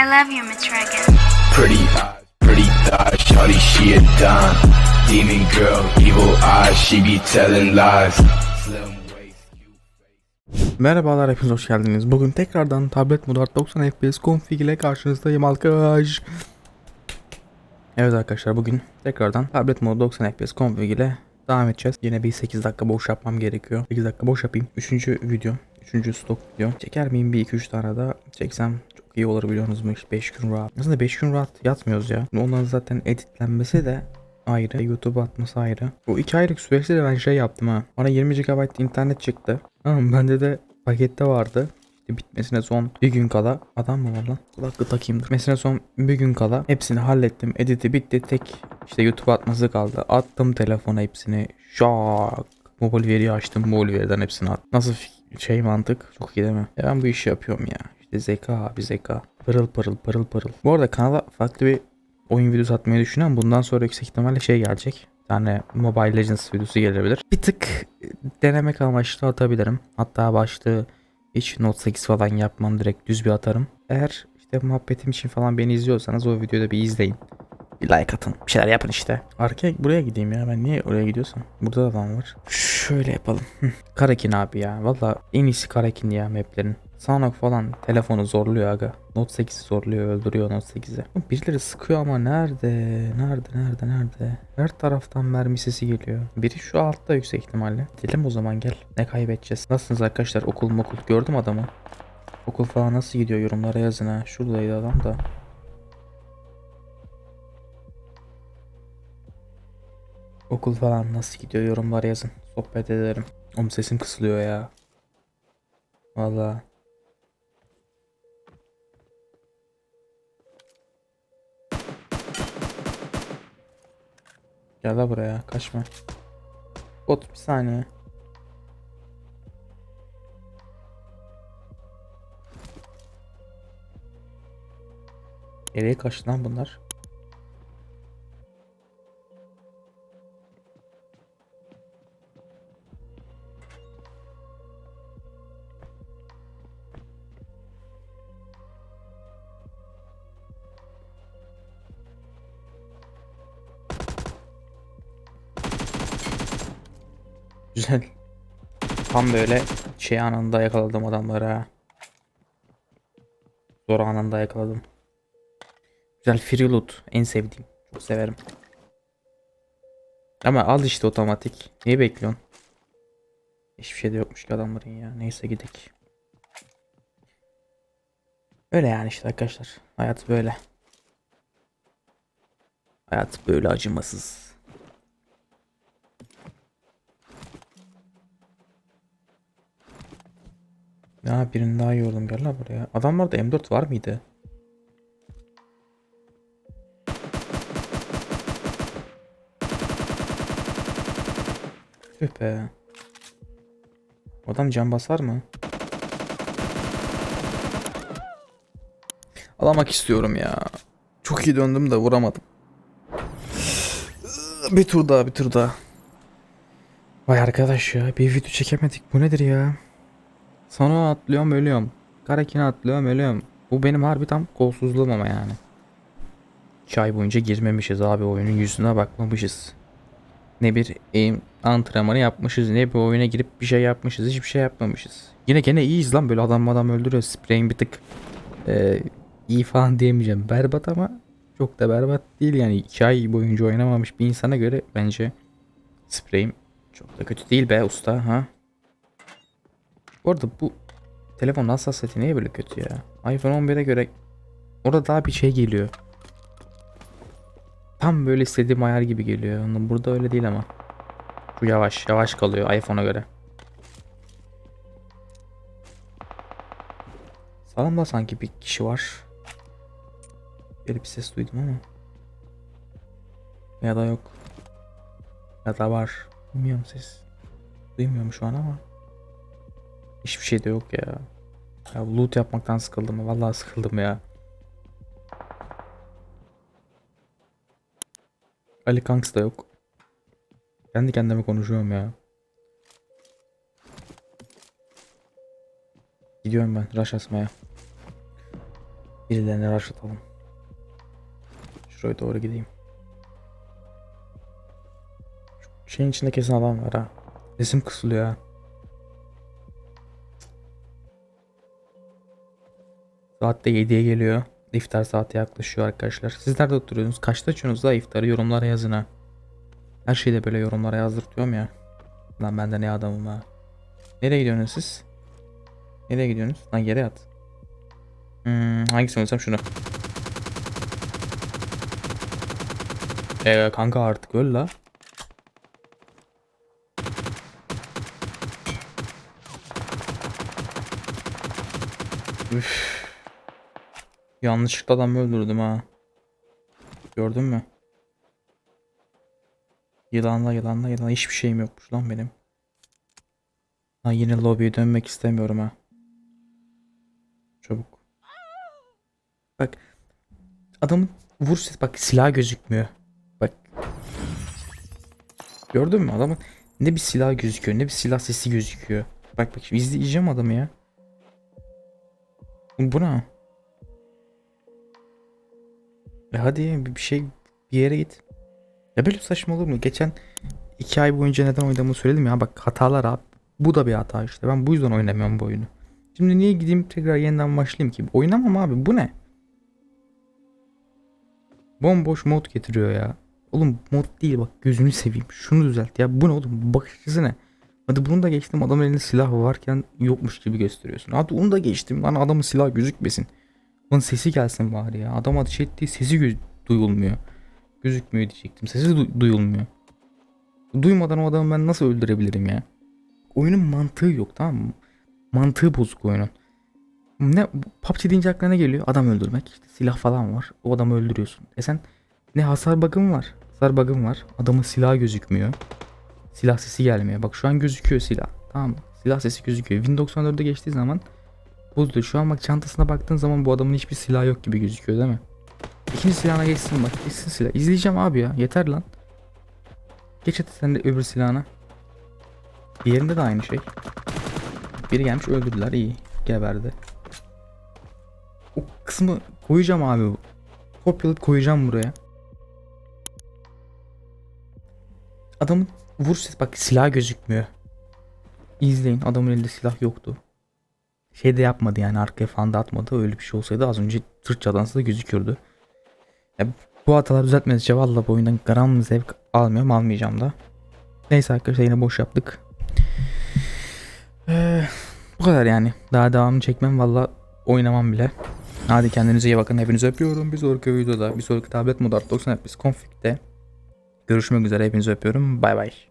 I love you, Miss Reagan. Pretty eyes, pretty thighs, shawty she a dime. Demon girl, evil eyes, she be telling lies. Merhabalar hepiniz hoş geldiniz. Bugün tekrardan tablet modu 90 FPS config ile karşınızdayım arkadaş. Evet arkadaşlar bugün tekrardan tablet modu 90 FPS config ile devam edeceğiz. Yine bir 8 dakika boş yapmam gerekiyor. 8 dakika boş yapayım. 3. video. 3. stok video. Çeker miyim bir 2-3 tane daha çeksem iyi olur biliyorsunuz mu? 5 gün rahat. Aslında 5 gün rahat yatmıyoruz ya. Onların zaten editlenmesi de ayrı. YouTube'a atması ayrı. Bu 2 aylık süreçte de ben şey yaptım ha. Bana 20 GB internet çıktı. Tamam bende de pakette vardı. İşte bitmesine son bir gün kala. Adam mı var lan? Kulaklığı takayım. Bitmesine son bir gün kala. Hepsini hallettim. Editi bitti. Tek işte YouTube atması kaldı. Attım telefona hepsini. Şak. Mobile veri açtım. Mobile veriden hepsini at. Nasıl şey mantık? Çok iyi değil mi? Ya ben bu işi yapıyorum ya. İşte zeka abi zeka. Pırıl pırıl pırıl pırıl. Bu arada kanala farklı bir oyun videosu atmayı düşünüyorum. Bundan sonra yüksek ihtimalle şey gelecek. Tane Mobile Legends videosu gelebilir. Bir tık e, denemek amaçlı atabilirim. Hatta başlığı hiç Note 8 falan yapmam. Direkt düz bir atarım. Eğer işte muhabbetim için falan beni izliyorsanız o videoyu da bir izleyin. Bir like atın. Bir şeyler yapın işte. Arkaya buraya gideyim ya. Ben niye oraya gidiyorsam. Burada da adam var. Şöyle yapalım. Karakin abi ya. Valla en iyisi Karakin ya maplerin. Sanok falan telefonu zorluyor aga. Note 8 zorluyor öldürüyor Note 8'i. Birileri sıkıyor ama nerede? Nerede nerede nerede? Her taraftan mermi sesi geliyor. Biri şu altta yüksek ihtimalle. Gidelim o zaman gel. Ne kaybedeceğiz? Nasılsınız arkadaşlar? Okul mokul gördüm adamı. Okul falan nasıl gidiyor yorumlara yazın ha. Şuradaydı adam da. Okul falan nasıl gidiyor yorumlara yazın. Sohbet ederim. Oğlum sesim kısılıyor ya. Vallahi. Gel la buraya kaçma. Bot bir saniye. Nereye kaçtı lan bunlar? Güzel. Tam böyle şey anında yakaladım adamları ha. Zor anında yakaladım. Güzel free loot en sevdiğim. Çok severim. Ama al işte otomatik. Niye bekliyorsun? Hiçbir şey de yokmuş ki adamların ya. Neyse gidelim. Öyle yani işte arkadaşlar. Hayat böyle. Hayat böyle acımasız. Ya birini daha yordum gel lan buraya. Adamlarda M4 var mıydı? Tüh be. Adam can basar mı? Alamak istiyorum ya. Çok iyi döndüm de vuramadım. Bir tur daha bir tur daha. Vay arkadaş ya bir video çekemedik bu nedir ya? Sonra atlıyorum ölüyorum. Karakine atlıyorum ölüyorum. Bu benim harbi tam kolsuzluğum ama yani. 2 ay boyunca girmemişiz abi oyunun yüzüne bakmamışız. Ne bir aim antrenmanı yapmışız ne bir oyuna girip bir şey yapmışız hiçbir şey yapmamışız. Yine gene iyiyiz lan böyle adam adam öldürüyor. Spray'in bir tık e, iyi falan diyemeyeceğim. Berbat ama çok da berbat değil yani 2 ay boyunca oynamamış bir insana göre bence Spray'im çok da kötü değil be usta ha. Bu arada bu telefon hassasiyeti niye böyle kötü ya? iPhone 11'e göre orada daha bir şey geliyor. Tam böyle istediğim ayar gibi geliyor. Burada öyle değil ama. Bu yavaş yavaş kalıyor iPhone'a göre. Sağımda sanki bir kişi var. Böyle bir ses duydum ama. Ya da yok. Ya da var. Bilmiyorum ses. Duymuyorum şu an ama. Hiçbir şey de yok ya. Ya loot yapmaktan sıkıldım. Vallahi sıkıldım ya. Ali Kanks da yok. Kendi kendime konuşuyorum ya. Gidiyorum ben rush asmaya. Birilerine rush atalım. Şuraya doğru gideyim. Şu şeyin içinde kesin adam var ha. Sesim kısılıyor ha. Saat de 7'ye geliyor. İftar saati yaklaşıyor arkadaşlar. Siz nerede oturuyorsunuz? Kaçta açıyorsunuz da iftarı yorumlara yazın ha. Her şeyi de böyle yorumlara yazdırtıyorum ya. Lan ben de ne adamım ha. Nereye gidiyorsunuz siz? Nereye gidiyorsunuz? Lan yere yat. Hmm, hangisini oynasam şunu. Eee kanka artık öl la. Üf. Yanlışlıkla adamı öldürdüm ha. Gördün mü? Yılanla yılanla yılan hiçbir şeyim yokmuş lan benim. Ha yine lobiye dönmek istemiyorum ha. Çabuk. Bak. Adamın vur ses bak silah gözükmüyor. Bak. Gördün mü adamın ne bir silah gözüküyor ne bir silah sesi gözüküyor. Bak bak şimdi izleyeceğim adamı ya. Bu ne? E hadi bir şey bir yere git. Ya böyle saçma olur mu? Geçen iki ay boyunca neden oynadığımı söyledim ya. Bak hatalar abi. Bu da bir hata işte. Ben bu yüzden oynamıyorum bu oyunu. Şimdi niye gideyim tekrar yeniden başlayayım ki? Oynamam abi. Bu ne? Bomboş mod getiriyor ya. Oğlum mod değil bak gözünü seveyim. Şunu düzelt ya. Bu ne oğlum? Bakış açısı ne? Hadi bunu da geçtim. Adamın elinde silah varken yokmuş gibi gösteriyorsun. Hadi onu da geçtim. Lan adamın silah gözükmesin. Onun sesi gelsin bari ya. Adam ateş ettiği sesi duyulmuyor. Gözükmüyor diyecektim. Sesi du- duyulmuyor. Duymadan o adamı ben nasıl öldürebilirim ya? Oyunun mantığı yok tamam mı? Mantığı bozuk oyunun. Ne PUBG deyince aklına ne geliyor? Adam öldürmek. İşte silah falan var. O adamı öldürüyorsun. E sen ne hasar bug'ın var? Hasar bug'ın var. Adamın silahı gözükmüyor. Silah sesi gelmiyor. Bak şu an gözüküyor silah. Tamam mı? Silah sesi gözüküyor. Win 94'e geçtiği zaman bozuluyor. Şu an bak çantasına baktığın zaman bu adamın hiçbir silahı yok gibi gözüküyor değil mi? İkinci silahına geçsin bak. Geçsin silah. İzleyeceğim abi ya. Yeter lan. Geç hadi sen de öbür silahına. Diğerinde de aynı şey. Biri gelmiş öldürdüler. iyi. Geberdi. O kısmı koyacağım abi. Kopyalayıp koyacağım buraya. Adamın vur ses bak silah gözükmüyor. İzleyin adamın elinde silah yoktu. Şey de yapmadı yani arkaya falan da atmadı. Öyle bir şey olsaydı az önce sırt çadansı da gözükürdü. Ya, bu hataları düzeltmedikçe valla bu oyundan gram zevk almıyorum almayacağım da. Neyse arkadaşlar yine boş yaptık. Ee, bu kadar yani. Daha devamını çekmem valla oynamam bile. Hadi kendinize iyi bakın. Hepinizi öpüyorum. Bir sonraki videoda bir sonraki tablet modu 90 FPS config'de görüşmek üzere. Hepinizi öpüyorum. Bay bay.